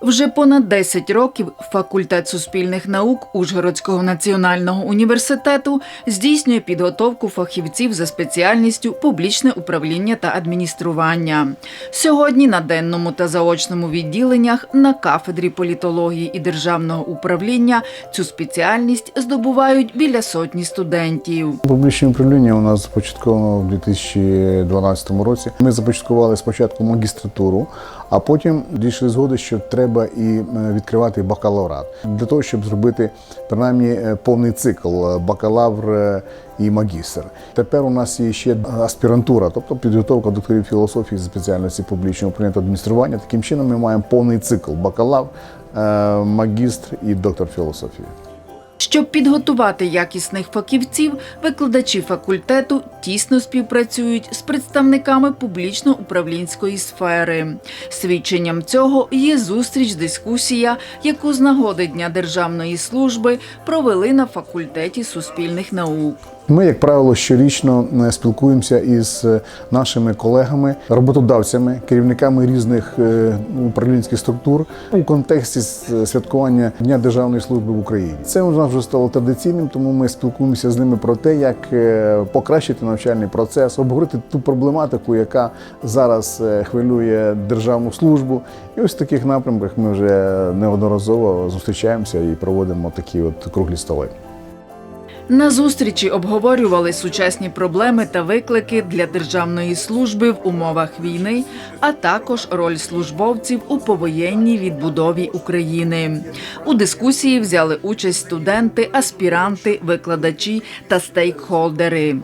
Вже понад 10 років факультет суспільних наук Ужгородського національного університету здійснює підготовку фахівців за спеціальністю публічне управління та адміністрування. Сьогодні на денному та заочному відділеннях на кафедрі політології і державного управління цю спеціальність здобувають біля сотні студентів. Публічне управління у нас започатковано в 2012 році. Ми започаткували спочатку магістратуру, а потім дійшли згоди, що треба і е, відкривати бакалаврат для того, щоб зробити принаймні е, повний цикл е, бакалавр і магістр. Тепер у нас є ще аспірантура, тобто підготовка докторів філософії за спеціальності публічного управління адміністрування. Таким чином ми маємо повний цикл бакалавр, магістр і доктор філософії. Щоб підготувати якісних фахівців, викладачі факультету тісно співпрацюють з представниками публічно-управлінської сфери. Свідченням цього є зустріч дискусія, яку з нагоди Дня державної служби провели на факультеті суспільних наук. Ми, як правило, щорічно е, спілкуємося із е, нашими колегами, роботодавцями, керівниками різних е, управлінських структур у контексті святкування Дня державної служби в Україні. Це у нас вже стало традиційним, тому ми спілкуємося з ними про те, як покращити навчальний процес, обговорити ту проблематику, яка зараз хвилює державну службу. І ось в таких напрямках ми вже неодноразово зустрічаємося і проводимо такі от круглі столи. На зустрічі обговорювали сучасні проблеми та виклики для державної служби в умовах війни, а також роль службовців у повоєнній відбудові України. У дискусії взяли участь студенти, аспіранти, викладачі та стейкхолдери.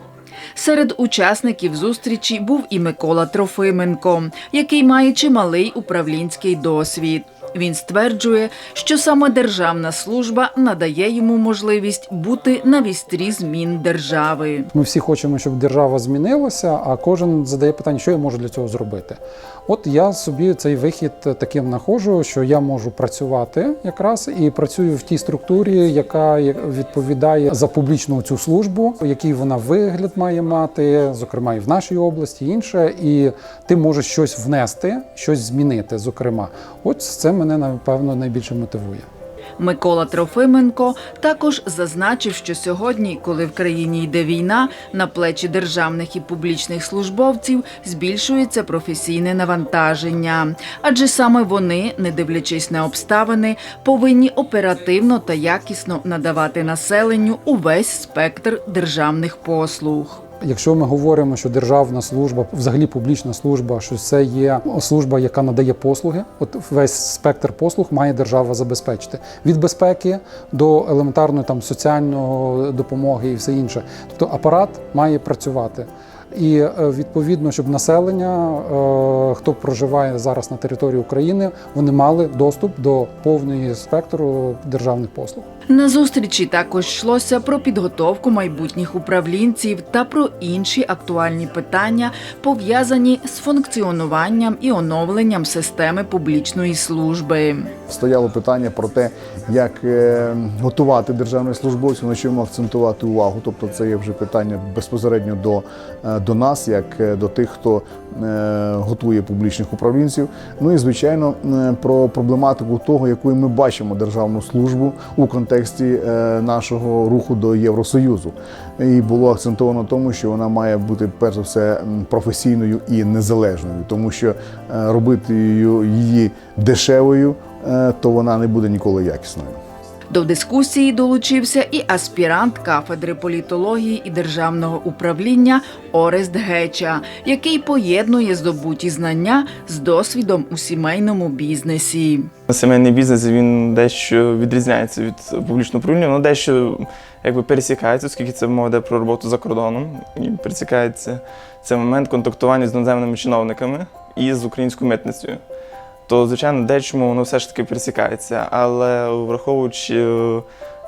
Серед учасників зустрічі був і Микола Трофименко, який має чималий управлінський досвід. Він стверджує, що саме державна служба надає йому можливість бути на вістрі змін держави. Ми всі хочемо, щоб держава змінилася, а кожен задає питання, що я можу для цього зробити. От я собі цей вихід таким знаходжу, що я можу працювати якраз і працюю в тій структурі, яка відповідає за публічну цю службу, який вона вигляд має мати, зокрема і в нашій області, і інше. І ти можеш щось внести, щось змінити. Зокрема, от це мене напевно найбільше мотивує. Микола Трофименко також зазначив, що сьогодні, коли в країні йде війна, на плечі державних і публічних службовців збільшується професійне навантаження, адже саме вони, не дивлячись на обставини, повинні оперативно та якісно надавати населенню увесь спектр державних послуг. Якщо ми говоримо, що державна служба, взагалі публічна служба, що це є служба, яка надає послуги, от весь спектр послуг має держава забезпечити від безпеки до елементарної там соціальної допомоги і все інше. Тобто апарат має працювати. І е, відповідно, щоб населення, е, хто проживає зараз на території України, вони мали доступ до повної спектру державних послуг. На зустрічі також йшлося про підготовку майбутніх управлінців та про інші актуальні питання, пов'язані з функціонуванням і оновленням системи публічної служби. Стояло питання про те, як е, готувати державних службовців, на чому акцентувати увагу. Тобто, це є вже питання безпосередньо до, е, до нас, як е, до тих, хто готує публічних управлінців. Ну і звичайно про проблематику того, якою ми бачимо державну службу у контексті е, нашого руху до Євросоюзу. І було акцентовано тому, що вона має бути перш за все професійною і незалежною, тому що е, робити її- її дешевою, е, то вона не буде ніколи якісною. До дискусії долучився і аспірант кафедри політології і державного управління Орест Геча, який поєднує здобуті знання з досвідом у сімейному бізнесі. Сімейний бізнес він дещо відрізняється від публічного управління, воно дещо якби пересікається, оскільки це мова йде про роботу за кордоном. І пересікається це момент контактування з іноземними чиновниками і з українською митницею. То, звичайно, дечому воно все ж таки пересікається, але враховуючи е,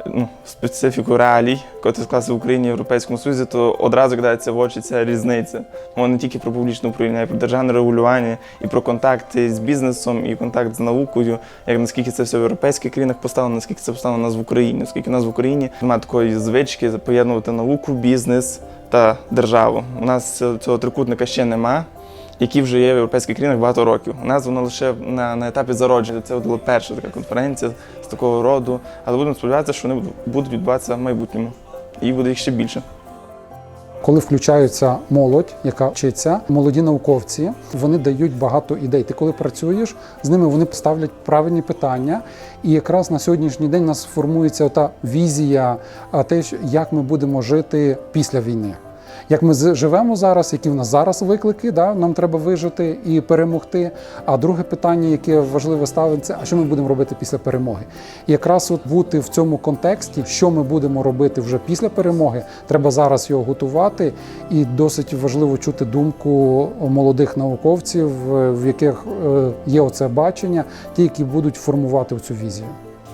ну, специфіку реалій, котрі склалися в Україні і Європейському Союзі, то одразу кидається в очі ця різниця. Мова не тільки про публічне управління, а й про державне регулювання, і про контакти з бізнесом, і контакт з наукою, як наскільки це все в європейських країнах поставлено, наскільки це поставлено нас в Україні, оскільки нас в Україні немає такої звички поєднувати науку, бізнес та державу. У нас цього трикутника ще нема. Які вже є в європейських країнах багато років. У нас воно лише на, на етапі зародження. Це була перша така конференція з такого роду. Але будемо сподіватися, що вони будуть відбуватися в майбутньому. І буде їх ще більше. Коли включаються молодь, яка вчиться, молоді науковці, вони дають багато ідей. Ти коли працюєш з ними, вони ставлять правильні питання. І якраз на сьогоднішній день у нас формується та візія, те, як ми будемо жити після війни. Як ми живемо зараз, які в нас зараз виклики, да? нам треба вижити і перемогти. А друге питання, яке важливе ставиться, а що ми будемо робити після перемоги? І якраз от бути в цьому контексті, що ми будемо робити вже після перемоги, треба зараз його готувати. І досить важливо чути думку молодих науковців, в яких е, є оце бачення, ті, які будуть формувати цю візію.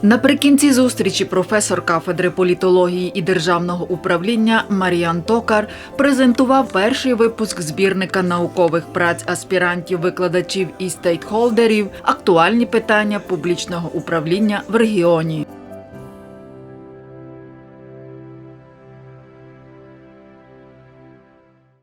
Наприкінці зустрічі професор кафедри політології і державного управління Маріан Токар презентував перший випуск збірника наукових праць аспірантів, викладачів і стейкхолдерів актуальні питання публічного управління в регіоні.